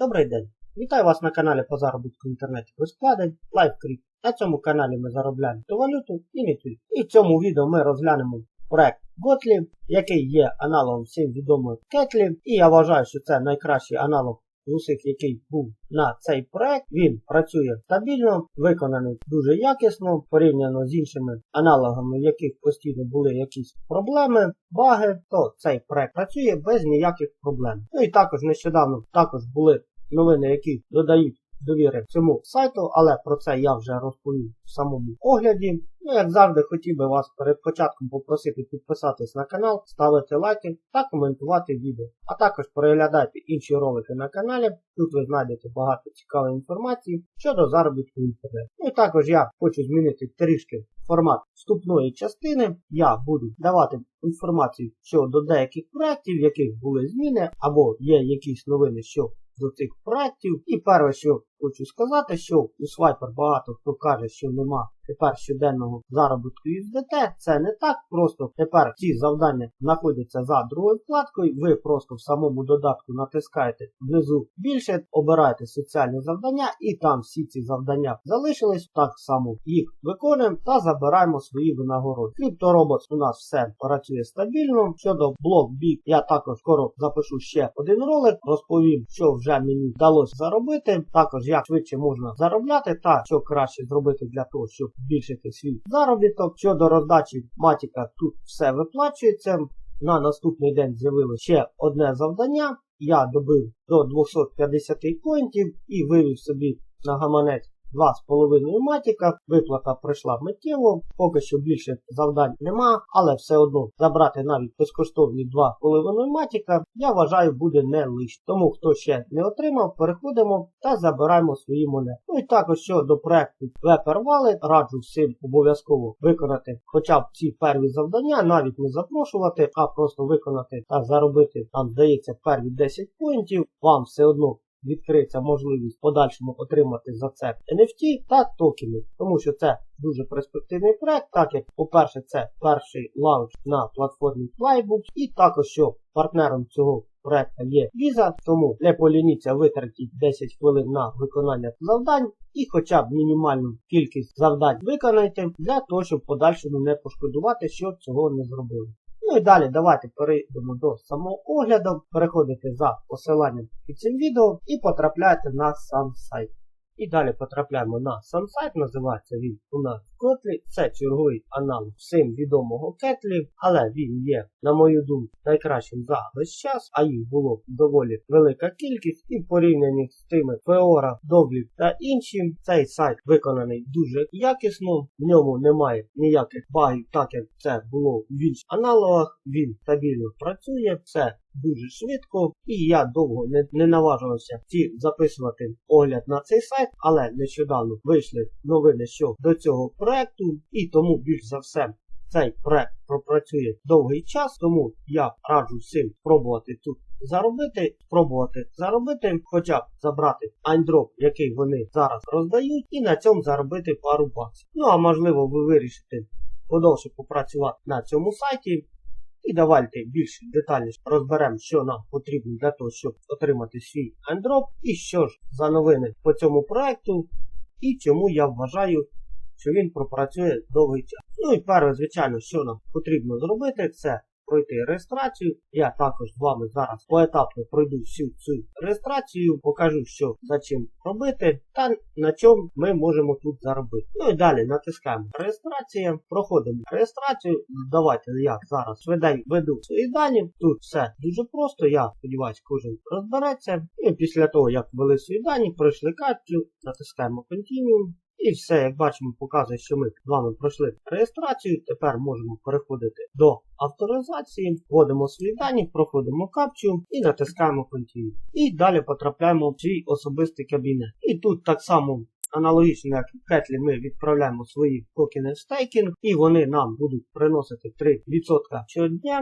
Добрий день! Вітаю вас на каналі по заробітку в інтернеті без вкладень LiveCrypt. На цьому каналі ми заробляємо валюту і не тільки. І в цьому відео ми розглянемо проект Gotlib, який є аналогом всім відомої Ketlib. І я вважаю, що це найкращий аналог з який був на цей проект. Він працює стабільно, виконаний дуже якісно, порівняно з іншими аналогами, в яких постійно були якісь проблеми, баги, то цей проект працює без ніяких проблем. Ну і також нещодавно також були новини, які додають довіри цьому сайту, але про це я вже розповів в самому огляді. Ну, як завжди, хотів би вас перед початком попросити підписатись на канал, ставити лайки та коментувати відео. А також переглядайте інші ролики на каналі. Тут ви знайдете багато цікавої інформації щодо заробітку в інтернеті. Ну і також я хочу змінити трішки формат вступної частини. Я буду давати інформацію щодо деяких проєктів, в яких були зміни, або є якісь новини, що до цих проєктів. І перше, що хочу сказати, що у Swiper багато хто каже, що нема тепер щоденного заробітку USDT. Це не так просто. Тепер ці завдання знаходяться за другою вкладкою. Ви просто в самому додатку натискаєте внизу більше, обираєте соціальні завдання, і там всі ці завдання залишились. Так само їх виконуємо та забираємо свої винагороди. CryptoRobots у нас все працює стабільно. Щодо BlockBit, я також скоро запишу ще один ролик, розповім, що вже мені вдалося заробити. Також як швидше можна заробляти та що краще зробити для того, щоб збільшити свій заробіток. Щодо роздачі матіка, тут все виплачується. На наступний день з'явилося ще одне завдання. Я добив до 250 поінтів і вивів собі на гаманець 2,5 матіка, виплата пройшла миттєво, поки що більше завдань нема, але все одно забрати навіть безкоштовні 2,5 матіка, я вважаю, буде не лише. Тому хто ще не отримав, переходимо та забираємо свої монети. Ну і також щодо проекту Wepper Wallet, раджу всім обов'язково виконати хоча б ці перві завдання, навіть не запрошувати, а просто виконати та заробити, там здається, перві 10 поінтів, вам все одно відкриється можливість подальшому отримати за це NFT та токени, тому що це дуже перспективний проект, так як, по-перше, це перший лаунч на платформі Flybooks, і також що партнером цього проекту є Visa, тому не полініться витратіть 10 хвилин на виконання завдань. І хоча б мінімальну кількість завдань виконайте для того, щоб подальшому не пошкодувати, що цього не зробили. Ну і далі давайте перейдемо до самого огляду, переходите за посиланням під цим відео і потрапляєте на сам сайт. І далі потрапляємо на сам сайт, називається він у нас Котлі. Це черговий аналог всім відомого Кетлі, але він є, на мою думку, найкращим за весь час, а їх було доволі велика кількість. І в порівнянні з тими Феора, Довлів та іншим, цей сайт виконаний дуже якісно, в ньому немає ніяких багів, так як це було в інших аналогах. Він стабільно працює, все дуже швидко, і я довго не, не наважувався ці записувати огляд на цей сайт, але нещодавно вийшли новини, що до цього проекту, і тому більш за все цей проект пропрацює довгий час, тому я раджу всім спробувати тут заробити, спробувати заробити, хоча б забрати айндроп, який вони зараз роздають, і на цьому заробити пару баксів. Ну а можливо ви вирішите подовше попрацювати на цьому сайті. І давайте більш детальніше розберемо, що нам потрібно для того, щоб отримати свій андроп, і що ж за новини по цьому проекту, і чому я вважаю, що він пропрацює довгий час. Ну і перше, звичайно, що нам потрібно зробити, це пройти реєстрацію. Я також з вами зараз поетапно пройду всю цю реєстрацію, покажу, що за чим робити, та на чому ми можемо тут заробити. Ну і далі натискаємо реєстрація, проходимо реєстрацію. Давайте я зараз веду свої дані. Тут все дуже просто, я сподіваюся, кожен розбереться. І після того, як ввели свої дані, пройшли карту, натискаємо Continue. І все, як бачимо, показує, що ми з вами пройшли реєстрацію. Тепер можемо переходити до авторизації, вводимо свої дані, проходимо капчу і натискаємо Continue. І далі потрапляємо в свій особистий кабінет. І тут так само. Аналогічно, як в Кетлі, ми відправляємо свої токени в стейкінг, і вони нам будуть приносити 3% щодня.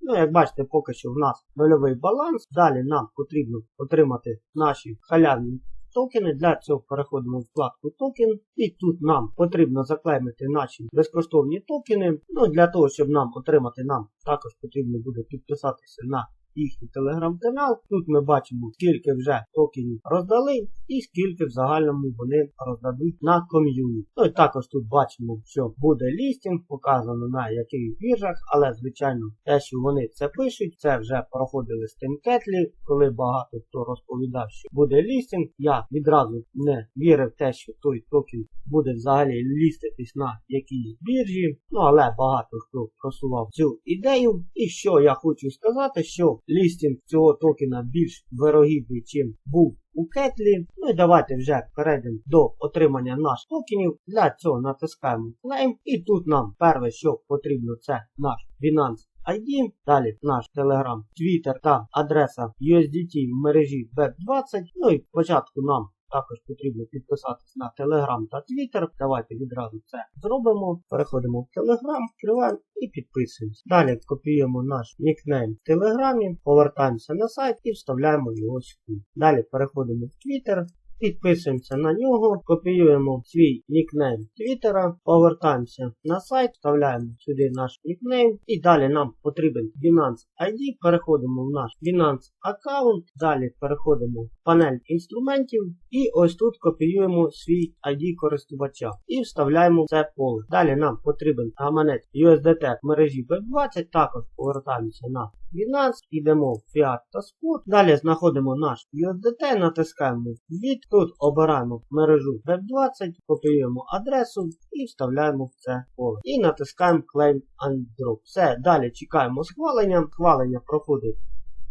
Ну, як бачите, поки що в нас нульовий баланс. Далі нам потрібно отримати наші халявні токени. Для цього переходимо в вкладку токен. І тут нам потрібно заклеймити наші безкоштовні токени. Ну, Для того, щоб нам отримати, нам також потрібно буде підписатися на їхній телеграм-канал. Тут ми бачимо, скільки вже токенів роздали і скільки в загальному вони роздадуть на ком'юні. Ну і також тут бачимо, що буде лістінг, показано на яких біржах, але звичайно те, що вони це пишуть, це вже проходили з тим кетлі, коли багато хто розповідав, що буде лістінг. Я відразу не вірив в те, що той токен буде взагалі ліститись на якійсь біржі. Ну але багато хто просував цю ідею. І що я хочу сказати, що лістінг цього токена більш вирогідний, чим був у кетлі. Ну і давайте вже перейдемо до отримання наших токенів. Для цього натискаємо Claim. І тут нам перше, що потрібно, це наш Binance ID, далі наш Telegram, Twitter та адреса USDT в мережі BEP20. Ну і спочатку нам також потрібно підписатись на Telegram та Twitter. Давайте відразу це зробимо. Переходимо в Telegram, відкриваємо і підписуємося. Далі копіюємо наш нікнейм в Телеграмі, повертаємося на сайт і вставляємо його сюди. Далі переходимо в Twitter. Підписуємося на нього, копіюємо свій нікнейм Твіттера, повертаємося на сайт, вставляємо сюди наш нікнейм і далі нам потрібен Binance ID, переходимо в наш Binance аккаунт, далі переходимо в панель інструментів і ось тут копіюємо свій ID користувача і вставляємо це поле. Далі нам потрібен гаманець USDT мережі B20, також повертаємося на Binance, йдемо в Fiat та Spot. Далі знаходимо наш USDT, натискаємо від, тут обираємо мережу Web20, копіюємо адресу і вставляємо в це поле. І натискаємо Claim and Drop. Все, далі чекаємо схвалення. Схвалення проходить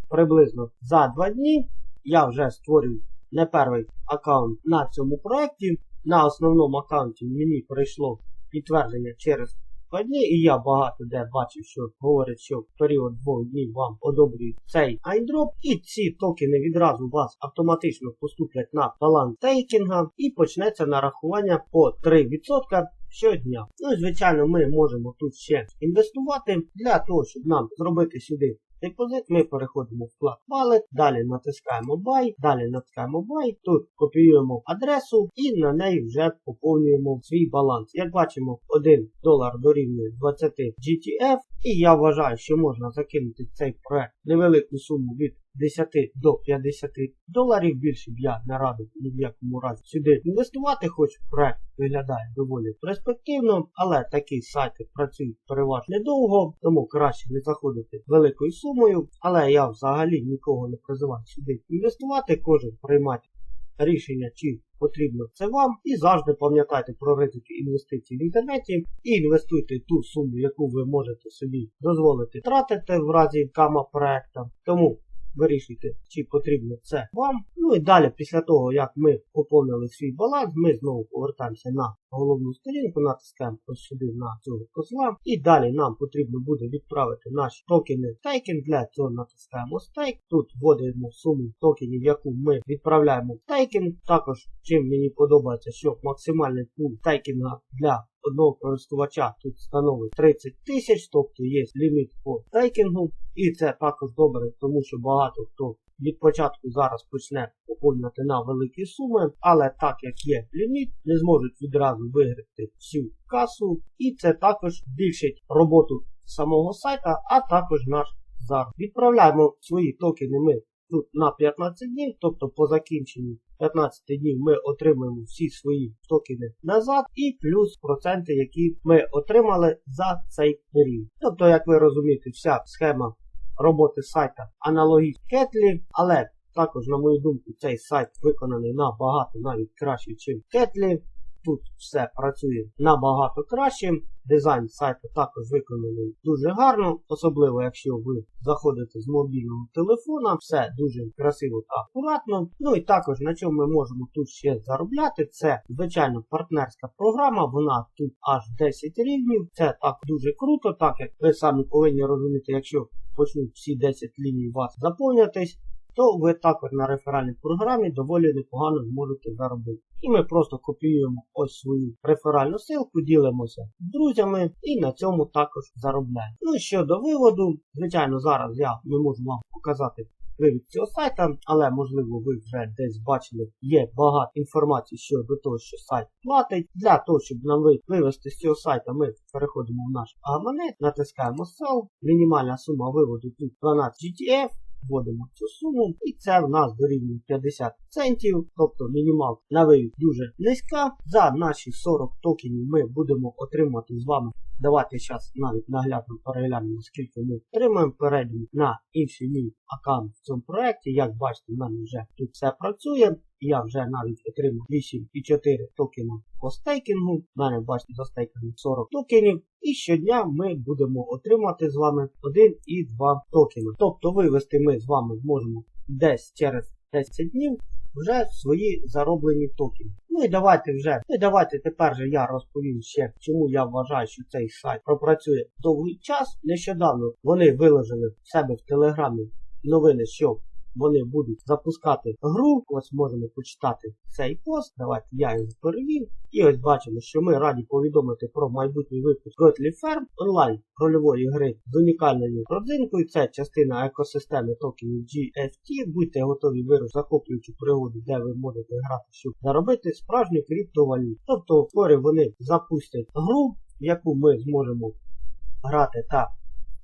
приблизно за 2 дні. Я вже створюю не перший аккаунт на цьому проєкті. На основному аккаунті мені прийшло підтвердження через два і я багато де бачив, що говорять, що в період двох днів вам одобрюють цей айдроп, і ці токени відразу вас автоматично поступлять на баланс тейкінга і почнеться нарахування по 3% щодня. Ну і звичайно, ми можемо тут ще інвестувати для того, щоб нам зробити сюди депозит, ми переходимо в вклад Wallet, далі натискаємо Buy, далі натискаємо Buy, тут копіюємо адресу і на неї вже поповнюємо свій баланс. Як бачимо, 1 долар дорівнює 20 GTF, і я вважаю, що можна закинути цей проект невелику суму від 10 до 50 доларів. Більше б я не радив ні в якому разі сюди інвестувати, хоч проект виглядає доволі перспективно, але такі сайти працюють переважно недовго, тому краще не заходити великою сумою. Але я взагалі нікого не призиваю сюди інвестувати, кожен приймати рішення, чи потрібно це вам. І завжди пам'ятайте про ризики інвестицій в інтернеті і інвестуйте ту суму, яку ви можете собі дозволити тратити в разі кама проекта. Тому вирішуйте, чи потрібно це вам. Ну і далі, після того, як ми поповнили свій баланс, ми знову повертаємося на головну сторінку, натискаємо ось сюди на цього козла. І далі нам потрібно буде відправити наші токени стейкінг. Для цього натискаємо стейк. Тут вводимо суму токенів, яку ми відправляємо в стейкінг. Також чим мені подобається, що максимальний пул стейкінга для одного користувача тут становить 30 тисяч, тобто є ліміт по стейкінгу. І це також добре, тому що багато хто від початку зараз почне поповнювати на великі суми, але так як є ліміт, не зможуть відразу виграти всю касу. І це також збільшить роботу самого сайта, а також наш заробіток. Відправляємо свої токени ми тут на 15 днів, тобто по закінченню 15 днів ми отримаємо всі свої токени назад і плюс проценти, які ми отримали за цей період. Тобто, як ви розумієте, вся схема роботи сайта аналогічна Кетлі, але також, на мою думку, цей сайт виконаний набагато навіть краще, ніж Кетлі. Тут все працює набагато краще. Дизайн сайту також виконаний дуже гарно, особливо якщо ви заходите з мобільного телефона, все дуже красиво та акуратно. Ну і також на чому ми можемо тут ще заробляти, це звичайно партнерська програма, вона тут аж 10 рівнів. Це так дуже круто, так як ви самі повинні розуміти, якщо почнуть всі 10 ліній у вас заповнюватись, то ви також на реферальній програмі доволі непогано зможете заробити. І ми просто копіюємо ось свою реферальну ссылку, ділимося з друзями і на цьому також заробляємо. Ну і щодо виводу, звичайно, зараз я не можу вам показати вивід цього сайта, але можливо ви вже десь бачили, є багато інформації щодо того, що сайт платить. Для того, щоб нам вивести з цього сайта, ми переходимо в наш гаманець, натискаємо Sell, мінімальна сума виводу тут 12 GTF. Вводимо цю суму, і це в нас дорівнює 50 центів, тобто мінімал на вивід дуже низька. За наші 40 токенів ми будемо отримати з вами. Давайте зараз навіть наглядно переглянемо, скільки ми отримаємо. Перейдемо на інший мій аккаунт в цьому проєкті. Як бачите, в мене вже тут все працює. Я вже навіть отримав 8,4 токена по стейкінгу. У мене, бачите, за застейкано 40 токенів. І щодня ми будемо отримати з вами 1 і 2 токени. Тобто вивести ми з вами зможемо десь через 10 днів вже свої зароблені токени. Ну і давайте вже, ну і давайте тепер же я розповім ще, чому я вважаю, що цей сайт пропрацює довгий час. Нещодавно вони виложили в себе в телеграмі новини, що вони будуть запускати гру. Ось можемо почитати цей пост. Давайте я його перевів. І ось бачимо, що ми раді повідомити про майбутній випуск Gottlieb Farm онлайн рольової гри з унікальною родзинкою. Це частина екосистеми токенів GFT. Будьте готові вирус захоплюючу пригоду, де ви можете грати, щоб заробити справжню криптовалюту. Тобто вскоре вони запустять гру, в яку ми зможемо грати та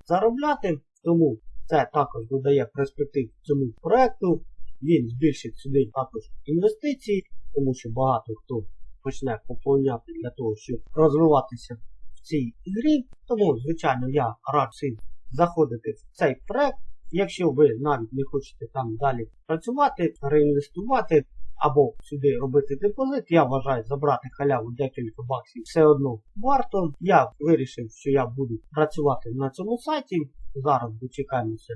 заробляти. Тому це також додає перспектив цьому проекту. Він збільшить сюди також інвестиції, тому що багато хто почне поповняти для того, щоб розвиватися в цій грі. Тому, звичайно, я рад всім заходити в цей проект. Якщо ви навіть не хочете там далі працювати, реінвестувати або сюди робити депозит, я вважаю забрати халяву декілька баксів все одно варто. Я вирішив, що я буду працювати на цьому сайті. Зараз дочекаємося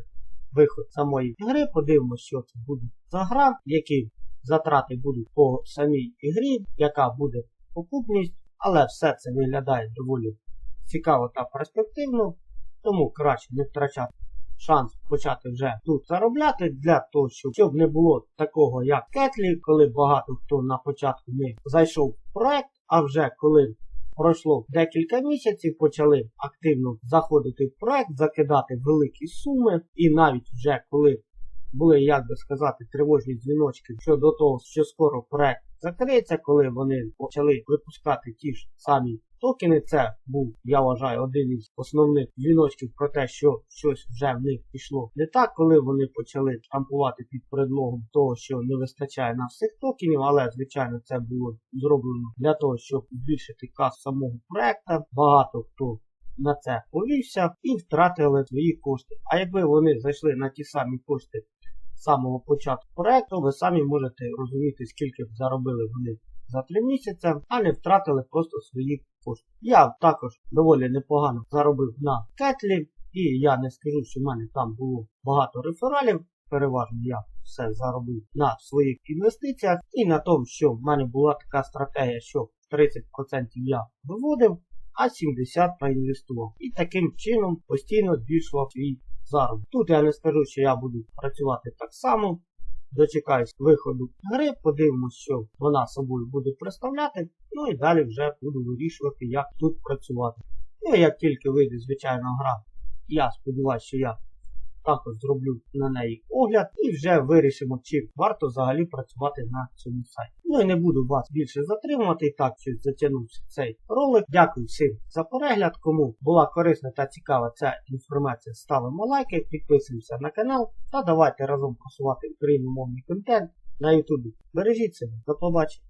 виход самої гри, подивимося, що це буде за гра, які затрати будуть по самій ігрі, яка буде покупність, але все це виглядає доволі цікаво та перспективно, тому краще не втрачати шанс почати вже тут заробляти для того, щоб, щоб не було такого, як Кетлі, коли багато хто на початку не зайшов в проект, а вже коли пройшло декілька місяців, почали активно заходити в проект, закидати великі суми, і навіть вже коли були, як би сказати, тривожні дзвіночки щодо того, що скоро проект закриється, коли вони почали випускати ті ж самі токени. Це був, я вважаю, один із основних дзвіночків про те, що щось вже в них пішло не так, коли вони почали штампувати під предлогом того, що не вистачає на всіх токенів, але звичайно це було зроблено для того, щоб збільшити кас самого проекта. Багато хто на це повівся і втратили свої кошти. А якби вони зайшли на ті самі кошти з самого початку проекту, ви самі можете розуміти, скільки б заробили вони за 3 місяці, а не втратили просто свої кошти. Я також доволі непогано заробив на кетлі, і я не скажу, що в мене там було багато рефералів. Переважно я все заробив на своїх інвестиціях і на тому, що в мене була така стратегія, що 30% я виводив, а 70% проінвестував. І таким чином постійно збільшував свій заробіток. Тут я не скажу, що я буду працювати так само. Дочекаюсь виходу гри, подивимось, що вона собою буде представляти. Ну і далі вже буду вирішувати, як тут працювати. Ну як тільки вийде звичайна гра, я сподіваюся, що я також зроблю на неї огляд і вже вирішимо, чи варто взагалі працювати на цьому сайті. Ну і не буду вас більше затримувати, і так щось затягнувся цей ролик. Дякую всім за перегляд. Кому була корисна та цікава ця інформація, ставимо лайки, підписуємося на канал та давайте разом просувати україномовний контент на ютубі. Бережіть себе, до побачення.